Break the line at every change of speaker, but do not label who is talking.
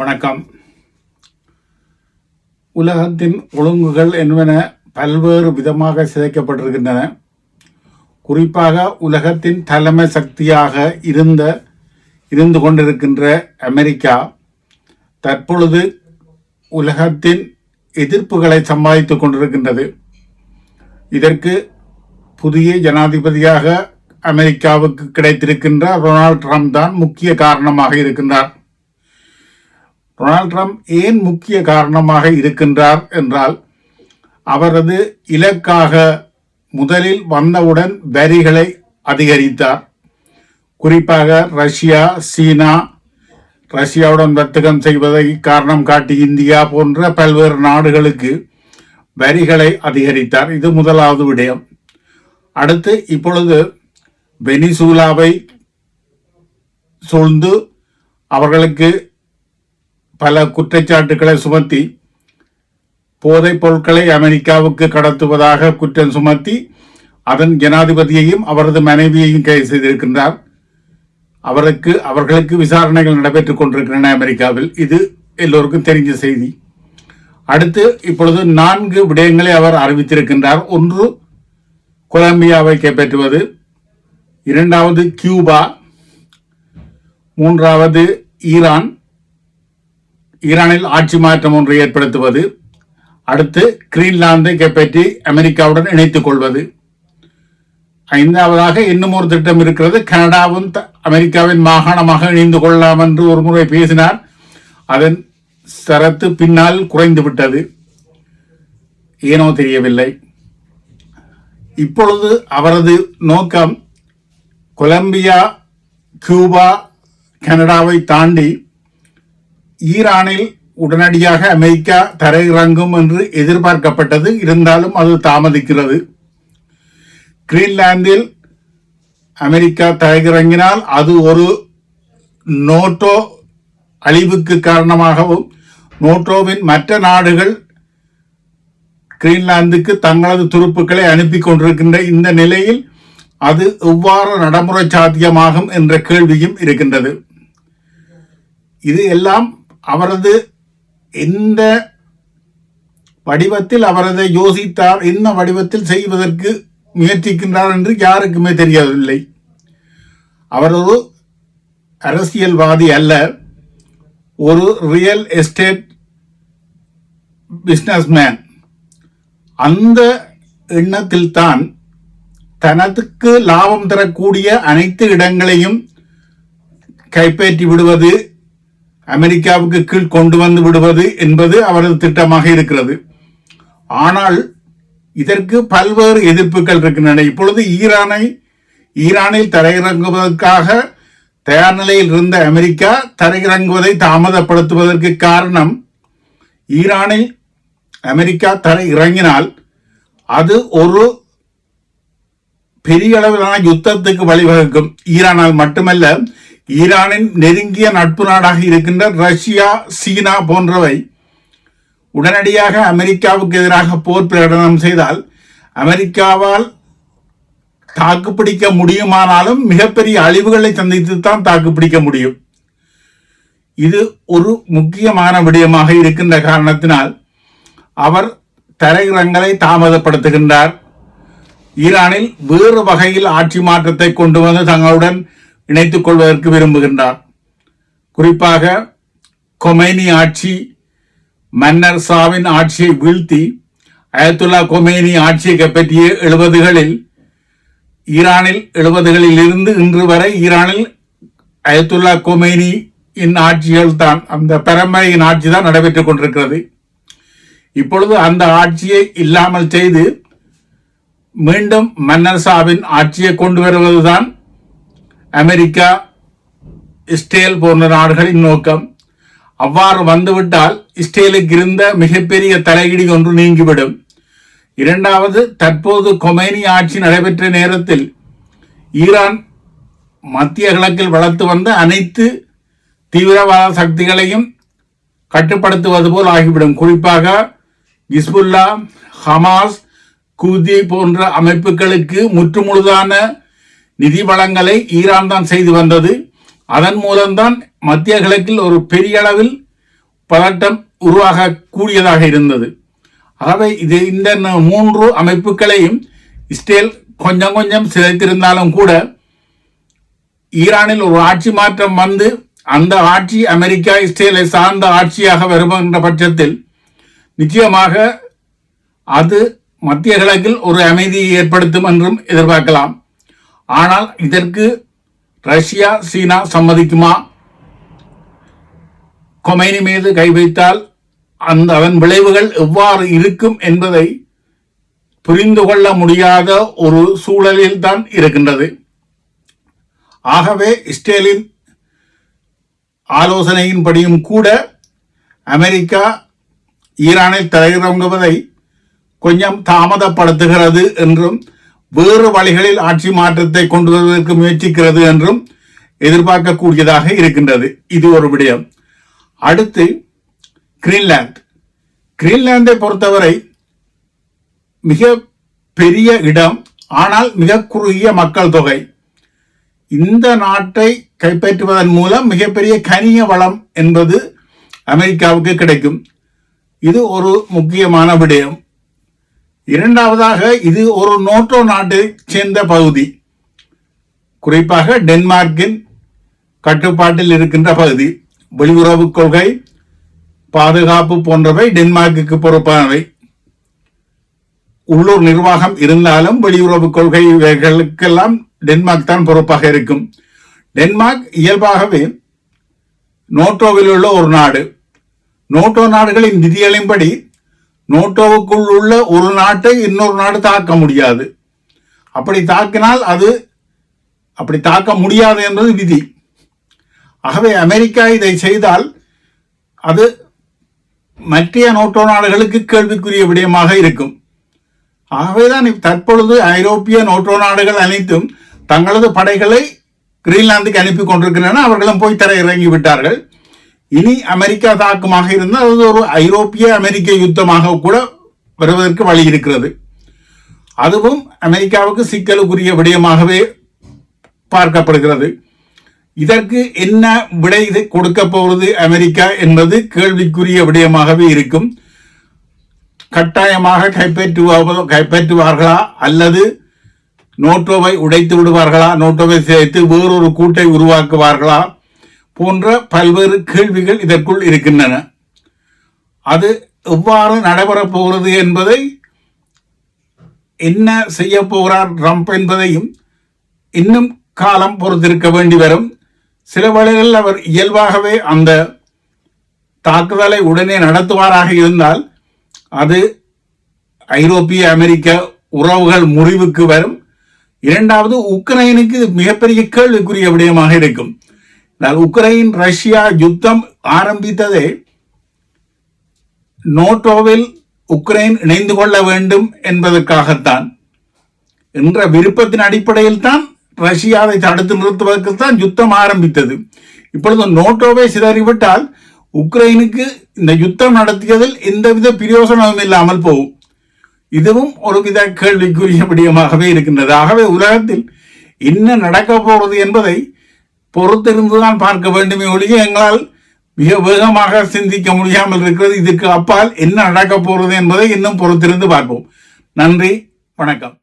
வணக்கம் உலகத்தின் ஒழுங்குகள் என்பன பல்வேறு விதமாக சிதைக்கப்பட்டிருக்கின்றன குறிப்பாக உலகத்தின் தலைமை சக்தியாக இருந்த இருந்து கொண்டிருக்கின்ற அமெரிக்கா தற்பொழுது உலகத்தின் எதிர்ப்புகளை சம்பாதித்து கொண்டிருக்கின்றது இதற்கு புதிய ஜனாதிபதியாக அமெரிக்காவுக்கு கிடைத்திருக்கின்ற டொனால்ட் ட்ரம்ப் தான் முக்கிய காரணமாக இருக்கின்றார் டொனால்ட் ட்ரம்ப் ஏன் முக்கிய காரணமாக இருக்கின்றார் என்றால் அவரது இலக்காக முதலில் வந்தவுடன் வரிகளை அதிகரித்தார் குறிப்பாக ரஷ்யா சீனா ரஷ்யாவுடன் வர்த்தகம் செய்வதை காரணம் காட்டி இந்தியா போன்ற பல்வேறு நாடுகளுக்கு வரிகளை அதிகரித்தார் இது முதலாவது விடயம் அடுத்து இப்பொழுது வெனிசூலாவை சூழ்ந்து அவர்களுக்கு பல குற்றச்சாட்டுகளை சுமத்தி போதைப் பொருட்களை அமெரிக்காவுக்கு கடத்துவதாக குற்றம் சுமத்தி அதன் ஜனாதிபதியையும் அவரது மனைவியையும் கைது செய்திருக்கின்றார் அவருக்கு அவர்களுக்கு விசாரணைகள் நடைபெற்றுக் கொண்டிருக்கின்றன அமெரிக்காவில் இது எல்லோருக்கும் தெரிஞ்ச செய்தி அடுத்து இப்பொழுது நான்கு விடயங்களை அவர் அறிவித்திருக்கின்றார் ஒன்று கொலம்பியாவை கைப்பற்றுவது இரண்டாவது கியூபா மூன்றாவது ஈரான் ஈரானில் ஆட்சி மாற்றம் ஒன்று ஏற்படுத்துவது அடுத்து கிரீன்லாந்தை கைப்பற்றி அமெரிக்காவுடன் இணைத்துக் கொள்வது ஐந்தாவதாக இன்னும் ஒரு திட்டம் இருக்கிறது கனடாவும் அமெரிக்காவின் மாகாணமாக இணைந்து கொள்ளலாம் என்று ஒரு முறை பேசினார் அதன் சரத்து பின்னால் குறைந்து விட்டது ஏனோ தெரியவில்லை இப்பொழுது அவரது நோக்கம் கொலம்பியா கியூபா கனடாவை தாண்டி ஈரானில் உடனடியாக அமெரிக்கா தரையிறங்கும் என்று எதிர்பார்க்கப்பட்டது இருந்தாலும் அது தாமதிக்கிறது கிரீன்லாந்தில் அமெரிக்கா தரையிறங்கினால் அது ஒரு நோட்டோ அழிவுக்கு காரணமாகவும் நோட்டோவின் மற்ற நாடுகள் கிரீன்லாந்துக்கு தங்களது துருப்புக்களை அனுப்பி கொண்டிருக்கின்ற இந்த நிலையில் அது எவ்வாறு நடைமுறை சாத்தியமாகும் என்ற கேள்வியும் இருக்கின்றது இது எல்லாம் அவரது எந்த வடிவத்தில் அவரதை யோசித்தார் என்ன வடிவத்தில் செய்வதற்கு முயற்சிக்கின்றார் என்று யாருக்குமே தெரியவில்லை அவர் ஒரு அரசியல்வாதி அல்ல ஒரு ரியல் எஸ்டேட் பிஸ்னஸ்மேன் அந்த எண்ணத்தில் தான் தனதுக்கு லாபம் தரக்கூடிய அனைத்து இடங்களையும் கைப்பற்றி விடுவது அமெரிக்காவுக்கு கீழ் கொண்டு வந்து விடுவது என்பது அவரது திட்டமாக இருக்கிறது ஆனால் இதற்கு பல்வேறு எதிர்ப்புகள் இருக்கின்றன இப்பொழுது ஈரானை ஈரானில் தரையிறங்குவதற்காக தயார் நிலையில் இருந்த அமெரிக்கா தரையிறங்குவதை தாமதப்படுத்துவதற்கு காரணம் ஈரானில் அமெரிக்கா தரை இறங்கினால் அது ஒரு பெரிய அளவிலான யுத்தத்துக்கு வழிவகுக்கும் ஈரானால் மட்டுமல்ல ஈரானின் நெருங்கிய நட்பு நாடாக இருக்கின்ற ரஷ்யா சீனா போன்றவை உடனடியாக அமெரிக்காவுக்கு எதிராக போர் பிரகடனம் செய்தால் அமெரிக்காவால் தாக்குப்பிடிக்க முடியுமானாலும் மிகப்பெரிய அழிவுகளை சந்தித்து தான் தாக்குப்பிடிக்க முடியும் இது ஒரு முக்கியமான விடயமாக இருக்கின்ற காரணத்தினால் அவர் தரையிறங்களை தாமதப்படுத்துகின்றார் ஈரானில் வேறு வகையில் ஆட்சி மாற்றத்தை கொண்டு வந்து தங்களுடன் இணைத்துக் கொள்வதற்கு விரும்புகின்றார் குறிப்பாக கொமைனி ஆட்சி மன்னர் சாவின் ஆட்சியை வீழ்த்தி அயத்துல்லா கொமேனி ஆட்சியை கைப்பற்றிய எழுபதுகளில் ஈரானில் எழுபதுகளில் இருந்து இன்று வரை ஈரானில் அயத்துல்லா கொமேனி இன் ஆட்சிகள் தான் அந்த பெரம்பரையின் ஆட்சி தான் நடைபெற்றுக் கொண்டிருக்கிறது இப்பொழுது அந்த ஆட்சியை இல்லாமல் செய்து மீண்டும் மன்னர் சாவின் ஆட்சியை கொண்டு வருவதுதான் அமெரிக்கா இஸ்ரேல் போன்ற நாடுகளின் நோக்கம் அவ்வாறு வந்துவிட்டால் இஸ்ரேலுக்கு இருந்த மிகப்பெரிய தலையீடு ஒன்று நீங்கிவிடும் இரண்டாவது தற்போது கொமைனி ஆட்சி நடைபெற்ற நேரத்தில் ஈரான் மத்திய கிழக்கில் வளர்த்து வந்த அனைத்து தீவிரவாத சக்திகளையும் கட்டுப்படுத்துவது போல் ஆகிவிடும் குறிப்பாக இஸ்புல்லா ஹமாஸ் குதி போன்ற அமைப்புகளுக்கு முற்றுமுழுதான நிதி வளங்களை ஈரான் தான் செய்து வந்தது அதன் மூலம்தான் மத்திய கிழக்கில் ஒரு பெரிய அளவில் பதட்டம் உருவாக கூடியதாக இருந்தது ஆகவே இது இந்த மூன்று அமைப்புகளையும் இஸ்ரேல் கொஞ்சம் கொஞ்சம் சிதைத்திருந்தாலும் கூட ஈரானில் ஒரு ஆட்சி மாற்றம் வந்து அந்த ஆட்சி அமெரிக்கா இஸ்ரேலை சார்ந்த ஆட்சியாக வருகின்ற பட்சத்தில் நிச்சயமாக அது மத்திய கிழக்கில் ஒரு அமைதியை ஏற்படுத்தும் என்றும் எதிர்பார்க்கலாம் ஆனால் இதற்கு ரஷ்யா சீனா சம்மதிக்குமா கொமைனி மீது கை வைத்தால் அந்த அதன் விளைவுகள் எவ்வாறு இருக்கும் என்பதை புரிந்து கொள்ள முடியாத ஒரு சூழலில் தான் இருக்கின்றது ஆகவே இஸ்ரேலின் ஆலோசனையின்படியும் கூட அமெரிக்கா ஈரானில் தலையிறங்குவதை கொஞ்சம் தாமதப்படுத்துகிறது என்றும் வேறு வழிகளில் ஆட்சி மாற்றத்தை கொண்டு வருவதற்கு முயற்சிக்கிறது என்றும் எதிர்பார்க்கக்கூடியதாக இருக்கின்றது இது ஒரு விடயம் அடுத்து கிரீன்லாந்து கிரீன்லாந்தை பொறுத்தவரை மிக பெரிய இடம் ஆனால் மிக குறுகிய மக்கள் தொகை இந்த நாட்டை கைப்பற்றுவதன் மூலம் மிகப்பெரிய கனிய வளம் என்பது அமெரிக்காவுக்கு கிடைக்கும் இது ஒரு முக்கியமான விடயம் இரண்டாவதாக இது ஒரு நோட்டோ நாட்டை சேர்ந்த பகுதி குறிப்பாக டென்மார்க்கின் கட்டுப்பாட்டில் இருக்கின்ற பகுதி வெளியுறவு கொள்கை பாதுகாப்பு போன்றவை டென்மார்க்கு பொறுப்பானவை உள்ளூர் நிர்வாகம் இருந்தாலும் வெளியுறவு கொள்கை இவைகளுக்கெல்லாம் டென்மார்க் தான் பொறுப்பாக இருக்கும் டென்மார்க் இயல்பாகவே நோட்டோவில் உள்ள ஒரு நாடு நோட்டோ நாடுகளின் விதிகளின்படி நோட்டோவுக்குள் உள்ள ஒரு நாட்டை இன்னொரு நாடு தாக்க முடியாது அப்படி தாக்கினால் அது அப்படி தாக்க முடியாது என்பது விதி ஆகவே அமெரிக்கா இதை செய்தால் அது மற்றிய நோட்டோ நாடுகளுக்கு கேள்விக்குரிய விடயமாக இருக்கும் ஆகவேதான் தற்பொழுது ஐரோப்பிய நோட்டோ நாடுகள் அனைத்தும் தங்களது படைகளை கிரீன்லாந்துக்கு அனுப்பி கொண்டிருக்கின்றன அவர்களும் போய் தர இறங்கி விட்டார்கள் இனி அமெரிக்கா தாக்கமாக இருந்தால் அது ஒரு ஐரோப்பிய அமெரிக்க யுத்தமாக கூட வருவதற்கு வழி இருக்கிறது அதுவும் அமெரிக்காவுக்கு சிக்கலுக்குரிய விடயமாகவே பார்க்கப்படுகிறது இதற்கு என்ன விடை கொடுக்க போவது அமெரிக்கா என்பது கேள்விக்குரிய விடயமாகவே இருக்கும் கட்டாயமாக கைப்பற்றுவோ கைப்பற்றுவார்களா அல்லது நோட்டோவை உடைத்து விடுவார்களா நோட்டோவை சேர்த்து வேறொரு கூட்டை உருவாக்குவார்களா போன்ற பல்வேறு கேள்விகள் இதற்குள் இருக்கின்றன அது எவ்வாறு நடைபெறப் போகிறது என்பதை என்ன செய்ய போகிறார் ட்ரம்ப் என்பதையும் இன்னும் காலம் பொறுத்திருக்க வேண்டி வரும் சில வழிகளில் அவர் இயல்பாகவே அந்த தாக்குதலை உடனே நடத்துவாராக இருந்தால் அது ஐரோப்பிய அமெரிக்க உறவுகள் முறிவுக்கு வரும் இரண்டாவது உக்ரைனுக்கு மிகப்பெரிய கேள்விக்குரிய விடயமாக இருக்கும் நான் உக்ரைன் ரஷ்யா யுத்தம் ஆரம்பித்ததே நோட்டோவில் உக்ரைன் இணைந்து கொள்ள வேண்டும் என்பதற்காகத்தான் என்ற விருப்பத்தின் அடிப்படையில் தான் ரஷ்யாவை தடுத்து நிறுத்துவதற்குத்தான் யுத்தம் ஆரம்பித்தது இப்பொழுது நோட்டோவை சிதறிவிட்டால் உக்ரைனுக்கு இந்த யுத்தம் நடத்தியதில் எந்தவித பிரயோசனமும் இல்லாமல் போகும் இதுவும் ஒருவித கேள்விக்குரிய விடயமாகவே இருக்கின்றது ஆகவே உலகத்தில் என்ன நடக்க போவது என்பதை பொறுத்திருந்துதான் பார்க்க வேண்டுமே ஒழிய எங்களால் மிக வேகமாக சிந்திக்க முடியாமல் இருக்கிறது இதுக்கு அப்பால் என்ன நடக்கப் போகிறது என்பதை இன்னும் பொறுத்திருந்து பார்ப்போம் நன்றி வணக்கம்